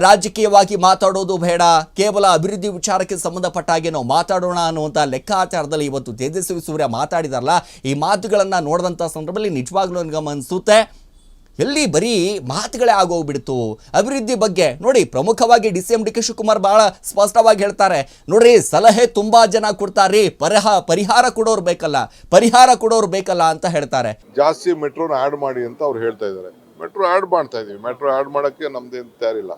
ರಾಜಕೀಯವಾಗಿ ಮಾತಾಡೋದು ಬೇಡ, ಕೇವಲ ಅಭಿವೃದ್ಧಿ ವಿಚಾರಕ್ಕೆ ಸಂಬಂಧಪಟ್ಟ ಹಾಗೆ ನಾವು ಮಾತಾಡೋಣ ಅನ್ನುವಂಥ ಲೆಕ್ಕಾಚಾರದಲ್ಲಿ ಇವತ್ತು ತೇಜಸ್ವಿ ಸೂರ್ಯ ಮಾತಾಡಿದಾರಲ್ಲ, ಈ ಮಾತುಗಳನ್ನು ನೋಡಿದಂಥ ಸಂದರ್ಭದಲ್ಲಿ ನಿಜವಾಗ್ಲೂ ಗಮನಿಸುತ್ತೆ ಎಲ್ಲಿ ಬರೀ ಮಾತುಗಳೇ ಆಗೋಗ್ಬಿಡ್ತು. ಅಭಿವೃದ್ಧಿ ಬಗ್ಗೆ ನೋಡಿ ಪ್ರಮುಖವಾಗಿ D C M D K Shivakumar ಬಹಳ ಸ್ಪಷ್ಟವಾಗಿ ಹೇಳ್ತಾರೆ. ನೋಡ್ರಿ, ಸಲಹೆ ತುಂಬ ಜನ ಕೊಡ್ತಾರೆ. ಪರಿಹಾರ ಪರಿಹಾರ ಕೊಡೋರು ಬೇಕಲ್ಲ. ಪರಿಹಾರ ಕೊಡೋರು ಬೇಕಲ್ಲ ಅಂತ ಹೇಳ್ತಾರೆ. ಜಾಸ್ತಿ ಮೆಟ್ರೋನ ಆ್ಯಡ್ ಮಾಡಿ ಅಂತ ಅವ್ರು ಹೇಳ್ತಾ ಇದ್ದಾರೆ. ಮೆಟ್ರೋ ಆ್ಯಡ್ ಮಾಡ್ತಾ ಇದೀವಿ. ಮೆಟ್ರೋ ಆ್ಯಡ್ ಮಾಡೋಕ್ಕೆ ನಮ್ದೇನು ತಯಾರಿಲ್ಲ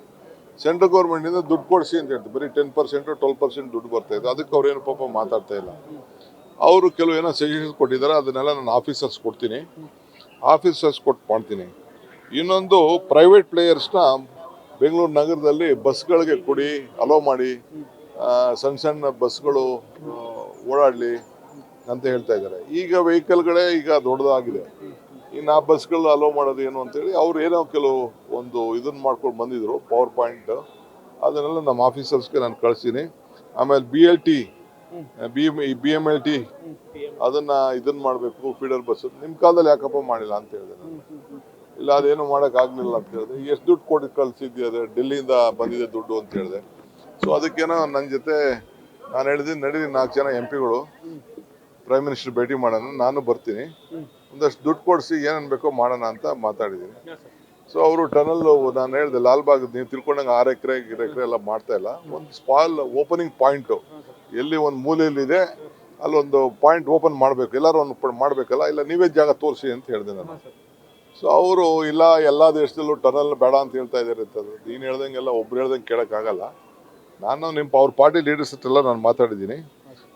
ಸೆಂಟ್ರಲ್ ಗೌರ್ಮೆಂಟಿಂದ ದುಡ್ಡು ಕೊಡಿಸಿ ಅಂತ ಹೇಳ್ತಾರೆ. ಬರೀ ಟೆನ್ ಪರ್ಸೆಂಟು ಟ್ವೆಲ್ ಪರ್ಸೆಂಟ್ ದುಡ್ಡು ಬರ್ತಾ ಇದೆ. ಅದಕ್ಕೆ ಅವ್ರೇನು ಪಾಪ ಮಾತಾಡ್ತಾ ಇಲ್ಲ. ಅವರು ಕೆಲವು ಏನೋ ಸಜೆಷನ್ಸ್ ಕೊಟ್ಟಿದ್ದಾರೆ. ಅದನ್ನೆಲ್ಲ ನಾನು ಆಫೀಸರ್ಸ್ ಕೊಡ್ತೀನಿ. ಆಫೀಸರ್ಸ್ ಕೊಟ್ಟು ಮಾಡ್ತೀನಿ. ಇನ್ನೊಂದು ಪ್ರೈವೇಟ್ ಪ್ಲೇಯರ್ಸ್ನ ಬೆಂಗಳೂರು ನಗರದಲ್ಲಿ ಬಸ್ಗಳಿಗೆ ಕೊಡಿ ಅಲೋ ಮಾಡಿ ಸಣ್ಣ ಸಣ್ಣ ಬಸ್ಗಳು ಓಡಾಡಲಿ ಅಂತ ಹೇಳ್ತಾ ಇದ್ದಾರೆ. ಈಗ ವೆಹಿಕಲ್ಗಳೇ ಈಗ ದೊಡ್ಡದಾಗಿದೆ. ಇನ್ನು ಆ ಬಸ್ಗಳು ಅಲೋ ಮಾಡೋದು ಏನು ಅಂತೇಳಿ ಅವ್ರು ಏನೋ ಕೆಲವು ಒಂದು ಇದನ್ನು ಮಾಡ್ಕೊಂಡು ಬಂದಿದ್ರು ಪವರ್ ಪಾಯಿಂಟ್ ಅದನ್ನೆಲ್ಲ ನಮ್ಮ ಆಫೀಸರ್ಸ್ಗೆ ನಾನು ಕಳಿಸ್ತೀನಿ. ಆಮೇಲೆ B L T B B M L T ಅದನ್ನು ಇದನ್ನ ಮಾಡಬೇಕು ಫೀಡರ್ ಬಸ್ ನಿಮ್ಮ ಕಾಲದಲ್ಲಿ ಯಾಕಪ್ಪ ಮಾಡಿಲ್ಲ ಅಂತ ಹೇಳಿದೆ. ಇಲ್ಲ, ಅದೇನು ಮಾಡೋಕ್ಕಾಗಲಿಲ್ಲ ಅಂತ ಹೇಳಿದೆ. ಎಷ್ಟು ದುಡ್ಡು ಕೊಟ್ಟು ಕಳಿಸಿದ್ದೆ ಅದೇ? ಡೆಲ್ಲಿಯಿಂದ ಬಂದಿದೆ ದುಡ್ಡು ಅಂತ ಹೇಳಿದೆ. ಸೊ ಅದಕ್ಕೇನೋ ನನ್ನ ಜೊತೆ ನಾನು ಹೇಳಿದೆ ನಡೀರಿ, ನಾಲ್ಕು ಜನ ಎಂ ಪಿಗಳು ಪ್ರೈಮ್ ಮಿನಿಸ್ಟರ್ ಭೇಟಿ ಮಾಡೋಣ, ನಾನು ಬರ್ತೀನಿ. ಒಂದಷ್ಟು ದುಡ್ಡು ಕೊಡಿಸಿ ಏನೇನು ಬೇಕೋ ಮಾಡೋಣ ಅಂತ ಮಾತಾಡಿದ್ದೀನಿ. ಸೊ ಅವರು ಟನಲ್ ನಾನು ಹೇಳಿದೆ ಲಾಲ್ಬಾಗ್ ನೀವು ತಿಳ್ಕೊಂಡಂಗೆ ಆರು ಎಕರೆ ಎಕರೆ ಎಲ್ಲ ಮಾಡ್ತಾ ಇಲ್ಲ. ಒಂದು ಸ್ಪಾಲ್ ಓಪನಿಂಗ್ ಪಾಯಿಂಟು ಎಲ್ಲಿ ಒಂದು ಮೂಲೆಯಲ್ಲಿದೆ ಅಲ್ಲೊಂದು ಪಾಯಿಂಟ್ ಓಪನ್ ಮಾಡಬೇಕು. ಎಲ್ಲರೂ ಒಂದು ಮಾಡಬೇಕಲ್ಲ? ಇಲ್ಲ, ನೀವೇ ಜಾಗ ತೋರಿಸಿ ಅಂತ ಹೇಳಿದೆ ನಾನು. ಸೊ ಅವರು, ಇಲ್ಲ, ಎಲ್ಲ ದೇಶದಲ್ಲೂ ಟನಲ್ ಬೇಡ ಅಂತ ಹೇಳ್ತಾ ಇದ್ದಾರೆ ಅಂತಂದ್ರೆ ನೀನು ಹೇಳ್ದಂಗೆಲ್ಲ ಒಬ್ರು ಹೇಳ್ದಂಗೆ ಕೇಳೋಕ್ಕಾಗಲ್ಲ ನಾನು ನಿಮ್ಮ ಅವ್ರ ಪಾರ್ಟಿ ಲೀಡರ್ಸ್ ಹತ್ರೆಲ್ಲ ನಾನು ಮಾತಾಡಿದ್ದೀನಿ.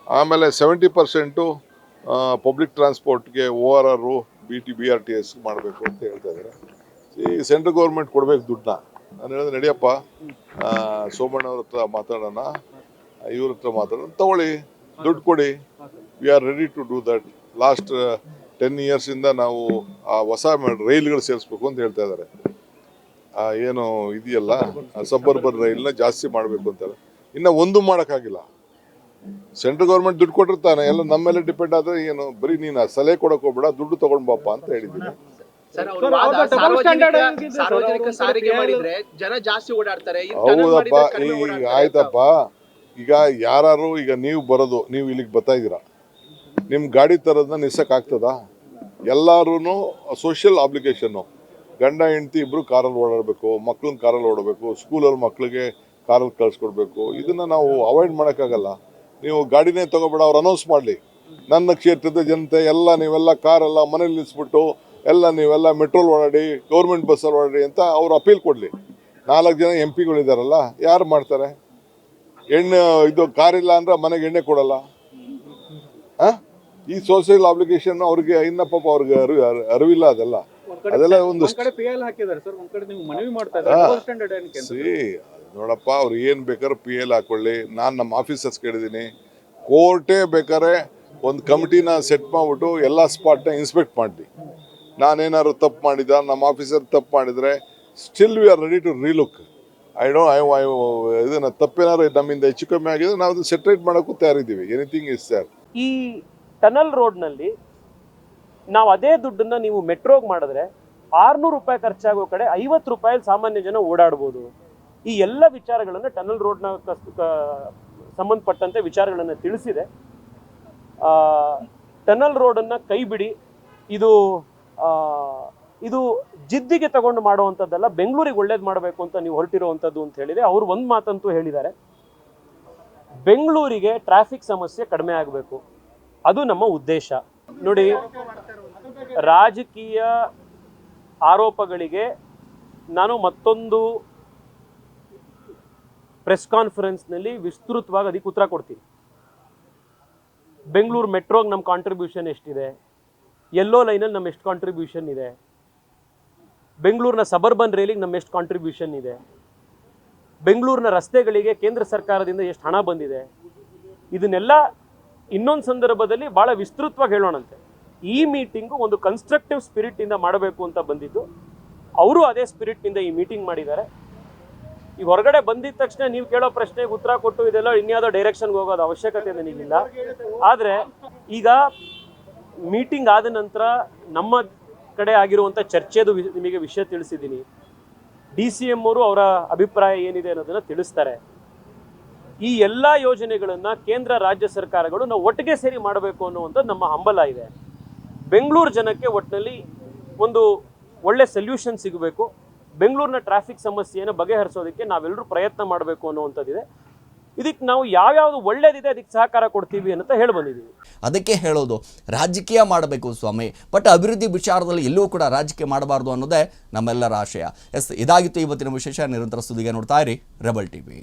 ಆಮೇಲೆ seventy percent public ಟ್ರಾನ್ಸ್ಪೋರ್ಟ್ಗೆ O R R B T B R T S ಮಾಡಬೇಕು ಅಂತ ಹೇಳ್ತಾ ಇದ್ದಾರೆ. ಈ ಸೆಂಟ್ರಲ್ ಗೌರ್ಮೆಂಟ್ ಕೊಡ್ಬೇಕು ದುಡ್ಡನ್ನ. ನಾನು ಹೇಳಿದ್ರೆ ನಡಿಯಪ್ಪ ಸೋಮಣ್ಣವ್ರ ಹತ್ರ ಮಾತಾಡೋಣ. ಇವ್ರ ಹತ್ರ ಮಾತಾಡೋಣ. ತಗೊಳ್ಳಿ, ದುಡ್ಡು ಕೊಡಿ. We are ready to do that last ten ಇಯರ್ಸಿಂದ ನಾವು ಆ ಹೊಸ ರೈಲ್ಗಳು ಸೇರಿಸ್ಬೇಕು ಅಂತ ಹೇಳ್ತಾ ಇದ್ದಾರೆ. ಆ ಏನು ಇದೆಯಲ್ಲ ಸಬ್ಬರ್ಬನ್ ರೈಲ್ನ ಜಾಸ್ತಿ ಮಾಡಬೇಕು ಅಂತಾರೆ. ಇನ್ನು ಒಂದು ಮಾಡೋಕ್ಕಾಗಿಲ್ಲ. ಸೆಂಟ್ರಲ್ ಗೌರ್ಮೆಂಟ್ ದುಡ್ಡು ಕೊಟ್ಟಿರ್ತಾನೆ ಎಲ್ಲ ನಮ್ಮ ಮೇಲೆ ಡಿಪೆಂಡ್ ಆದ್ರೆ ಏನು ಬರೀ ನೀನು ಆ ಸಲಹೆ ಕೊಡಕ್ ಹೋಗ್ಬೇಡ ದುಡ್ಡು ತಗೊಂಡ್ ಬಾಪ ಅಂತ ಹೇಳಿದ್ದೀನಿ. ಸರ್ ಸರ್, ವಾದ ಅವ್ರ್ದು double standard ಸಾರ್ವಜನಿಕ ಆಗಿದೆ ಸರ್, ಸಾರ್ವಜನಿಕ ಸಾರಿಗೆ ಮಾಡಿದ್ರೆ ಜನ ಜಾಸ್ತಿ ಓಡಾಡ್ತಾರೆ ಇನ್ tunnel ಹೌದಪ್ಪ ಈಗ ಆಯ್ತಪ್ಪ. ಈಗ ಯಾರು ಈಗ ನೀವು ಬರೋದು ನೀವು ಇಲ್ಲಿಗೆ ಬರ್ತಾ ಇದ್ದೀರಾ? ನಿಮ್ಮ ಗಾಡಿ ತರೋದನ್ನ ನಿಲ್ಸಕ್ ಎಲ್ಲರೂ ಸೋಷಿಯಲ್ ಅಪ್ಲಿಕೇಶನ್ನು ಗಂಡ, ಹೆಂಡತಿ ಇಬ್ಬರು ಕಾರಲ್ಲಿ ಓಡಾಡಬೇಕು ಮಕ್ಳನ್ನ ಕಾರಲ್ಲಿ ಓಡಬೇಕು ಸ್ಕೂಲಲ್ಲಿ ಮಕ್ಕಳಿಗೆ ಕಾರಲ್ಲಿ ಕಳಿಸ್ಕೊಡ್ಬೇಕು. ಇದನ್ನು ನಾವು ಅವಾಯ್ಡ್ ಮಾಡೋಕ್ಕಾಗಲ್ಲ. ನೀವು ಗಾಡಿನೇ ತಗೋಬೇಡ, ಅವ್ರು ಅನೌನ್ಸ್ ಮಾಡಲಿ. ನನ್ನ ಕ್ಷೇತ್ರದ ಜನತೆ, ಎಲ್ಲ ನೀವೆಲ್ಲ ಕಾರೆಲ್ಲ ಮನೇಲಿ ನಿಲ್ಲಿಸ್ಬಿಟ್ಟು ಎಲ್ಲ ನೀವೆಲ್ಲ ಮೆಟ್ರೋಲ್ ಓಡಾಡಿ ಗೌರ್ಮೆಂಟ್ ಬಸ್ಸಲ್ಲಿ ಓಡಾಡಿ ಅಂತ ಅವ್ರು ಅಪೀಲ್ ಕೊಡಲಿ. ನಾಲ್ಕು ಜನ ಎಂ ಪಿಗಳಿದಾರಲ್ಲ ಯಾರು ಮಾಡ್ತಾರೆ? ಎಣ್ಣೆ ಇದು ಕಾರಿಲ್ಲ ಅಂದ್ರೆ ಮನೆಗೆ ಎಣ್ಣೆ ಕೊಡಲ್ಲ. ಆ? ಈ ಸೋಷಿಯಲ್ ಅಪ್ಲಿಕೇಶನ್ ಅವ್ರಿಗೆ ಇನ್ನ ಪಾಪ ಅವ್ರಿಗೆ ಅರಿವು ಅರಿವಿಲ್ಲ ಅದೆಲ್ಲ. ಅದೆಲ್ಲ ಒಂದು ಒಂದ್ ಕಡೆ ಪಿ ಎಲ್ ಸರ್. ಒಂದ್ ಕಡೆ ನೀವು ಮನವಿ ಮಾಡ್ತಾ ಇದ್ದಾರೆ. ಹಾ. ಸ್ಟ್ಯಾಂಡರ್ಡ್ ಅಂತ? ಸಿ ನೋಡಪ್ಪ ಅವ್ರು ಏನು ಬೇಕಾದ್ರೆ ಪಿ ಎಲ್ ಹಾಕೊಳ್ಳಿ. ನಾನು ನಮ್ಮ ಆಫೀಸರ್ಸ್ ಕೇಳಿದ್ದೀನಿ. ಕೋರ್ಟೇ ಬೇಕಾದ್ರೆ ಒಂದು ಕಮಿಟಿನ ಸೆಟ್ ಮಾಡ್ಬಿಟ್ಟು ಎಲ್ಲ ಸ್ಪಾಟ್ನ ಇನ್ಸ್ಪೆಕ್ಟ್ ಮಾಡಿ ನಾನೇನಾದ್ರು ತಪ್ಪು ಮಾಡಿದ ನಮ್ಮ ಆಫೀಸರ್ ತಪ್ಪು ಮಾಡಿದರೆ still we are ready to relook I do I I ಇದನ್ನ ತಪ್ಪೇನಾದ್ರು ನಮ್ಮಿಂದ ಹೆಚ್ಚು ಕಮ್ಮಿ ಆಗಿದೆ ನಾವು ಅದು ಸೆಟ್ರೇಟ್ ಮಾಡೋಕ್ಕೂ ತಯಾರಿದ್ದೀವಿ. ಎನಿಥಿಂಗ್ ಇಸ್ ಸರ್ ಈ ಟನಲ್ ರೋಡ್ನಲ್ಲಿ ನಾವು ಅದೇ ದುಡ್ಡನ್ನ ನೀವು ಮೆಟ್ರೋಗೆ ಮಾಡಿದ್ರೆ ಆರ್ನೂರು ರೂಪಾಯಿ ಖರ್ಚಾಗೋ ಕಡೆ ಐವತ್ತು ರೂಪಾಯಿ ಸಾಮಾನ್ಯ ಜನ ಓಡಾಡ್ಬೋದು. ಈ ಎಲ್ಲ ವಿಚಾರಗಳನ್ನು ಟನಲ್ ರೋಡ್ನ ಸಂಬಂಧಪಟ್ಟಂತೆ ವಿಚಾರಗಳನ್ನು ತಿಳಿಸಿದೆ. ಟನಲ್ ರೋಡನ್ನು ಕೈ ಬಿಡಿ. ಇದು ಇದು ಜಿದ್ದಿಗೆ ತಗೊಂಡು ಮಾಡುವಂಥದ್ದಲ್ಲ, ಬೆಂಗಳೂರಿಗೆ ಒಳ್ಳೇದು ಮಾಡಬೇಕು ಅಂತ ನೀವು ಹೊರಟಿರುವಂಥದ್ದು ಅಂತ ಹೇಳಿದೆ. ಅವರು ಒಂದು ಮಾತಂತೂ ಹೇಳಿದ್ದಾರೆ. ಬೆಂಗಳೂರಿಗೆ ಟ್ರಾಫಿಕ್ ಸಮಸ್ಯೆ ಕಡಿಮೆ ಆಗಬೇಕು. ಅದು ನಮ್ಮ ಉದ್ದೇಶ. ನೋಡಿ, ರಾಜಕೀಯ ಆರೋಪಗಳಿಗೆ ನಾನು ಮತ್ತೊಂದು ಪ್ರೆಸ್ ಕಾನ್ಫರೆನ್ಸ್ನಲ್ಲಿ ವಿಸ್ತೃತವಾಗಿ ಅದಕ್ಕೆ ಉತ್ತರ ಕೊಡ್ತೀನಿ. ಬೆಂಗಳೂರು ಮೆಟ್ರೋಗೆ ನಮ್ಮ ಕಾಂಟ್ರಿಬ್ಯೂಷನ್ ಎಷ್ಟಿದೆ? ಎಲ್ಲೋ ಲೈನಲ್ಲಿ ನಮ್ಮ ಎಷ್ಟು ಕಾಂಟ್ರಿಬ್ಯೂಷನ್ ಇದೆ? ಬೆಂಗಳೂರಿನ ಸಬರ್ಬನ್ ರೈಲಿಗೆ ನಮ್ಮ ಎಷ್ಟು ಕಾಂಟ್ರಿಬ್ಯೂಷನ್ ಇದೆ? ಬೆಂಗಳೂರಿನ ರಸ್ತೆಗಳಿಗೆ ಕೇಂದ್ರ ಸರ್ಕಾರದಿಂದ ಎಷ್ಟು ಹಣ ಬಂದಿದೆ? ಇದನ್ನೆಲ್ಲ ಇನ್ನೊಂದು ಸಂದರ್ಭದಲ್ಲಿ ಭಾಳ ವಿಸ್ತೃತವಾಗಿ ಹೇಳೋಣಂತೆ. ಈ ಮೀಟಿಂಗು ಒಂದು ಕನ್ಸ್ಟ್ರಕ್ಟಿವ್ ಸ್ಪಿರಿಟಿಂದ ಮಾಡಬೇಕು ಅಂತ ಬಂದಿದ್ದು. ಅವರು ಅದೇ ಸ್ಪಿರಿಟ್ನಿಂದ ಈ ಮೀಟಿಂಗ್ ಮಾಡಿದ್ದಾರೆ. ಈಗ ಹೊರಗಡೆ ಬಂದಿದ ತಕ್ಷಣ ನೀವು ಕೇಳೋ ಪ್ರಶ್ನೆಗೆ ಉತ್ತರ ಕೊಟ್ಟು ಇದೆಲ್ಲ ಇನ್ಯಾವುದೋ ಡೈರೆಕ್ಷನ್ಗೆ ಹೋಗೋದು ಅವಶ್ಯಕತೆ ನನಗಿಲ್ಲ ಆದರೆ ಈಗ ಮೀಟಿಂಗ್ ಆದ ನಂತರ ನಮ್ಮ ಕಡೆ ಆಗಿರುವಂಥ ಚರ್ಚೆದು ನಿಮಗೆ ವಿಷಯ ತಿಳಿಸಿದ್ದೀನಿ. ಡಿ ಸಿ ಎಂ ಅವರು ಅವರ ಅಭಿಪ್ರಾಯ ಏನಿದೆ ಅನ್ನೋದನ್ನು ತಿಳಿಸ್ತಾರೆ. ಈ ಎಲ್ಲ ಯೋಜನೆಗಳನ್ನು ಕೇಂದ್ರ, ರಾಜ್ಯ ಸರ್ಕಾರಗಳು ನಾವು ಒಟ್ಟಿಗೆ ಸೇರಿ ಮಾಡಬೇಕು ಅನ್ನುವಂಥ ನಮ್ಮ ಹಂಬಲ ಇದೆ. ಬೆಂಗಳೂರು ಜನಕ್ಕೆ ಒಟ್ಟಿನಲ್ಲಿ ಒಂದು ಒಳ್ಳೆ ಸೊಲ್ಯೂಷನ್ ಸಿಗಬೇಕು. ಬೆಂಗಳೂರಿನ ಟ್ರಾಫಿಕ್ ಸಮಸ್ಯೆಯನ್ನು ಬಗೆಹರಿಸೋದಕ್ಕೆ ನಾವೆಲ್ಲರೂ ಪ್ರಯತ್ನ ಮಾಡಬೇಕು ಅನ್ನುವಂಥದ್ದಿದೆ. ಇದಕ್ಕೆ ನಾವು ಯಾವ್ಯಾವುದು ಒಳ್ಳೇದಿದೆ ಅದಕ್ಕೆ ಸಹಕಾರ ಕೊಡ್ತೀವಿ ಅಂತ ಹೇಳಿ ಬಂದಿದ್ದೀವಿ. ಅದಕ್ಕೆ ಹೇಳೋದು, ರಾಜಕೀಯ ಮಾಡಬೇಕು ಸ್ವಾಮಿ, ಬಟ್ ಅಭಿವೃದ್ಧಿ ವಿಚಾರದಲ್ಲಿ ಎಲ್ಲೂ ಕೂಡ ರಾಜಕೀಯ ಮಾಡಬಾರ್ದು ಅನ್ನೋದೇ ನಮ್ಮೆಲ್ಲರ ಆಶಯ. ಎಸ್, ಇದಾಗಿತ್ತು ಇವತ್ತಿನ ವಿಶೇಷ, ನಿರಂತರ ಸುದ್ದಿಗೆ ನೋಡ್ತಾ ಇರಿ, ರೆಬಲ್ ಟಿವಿ.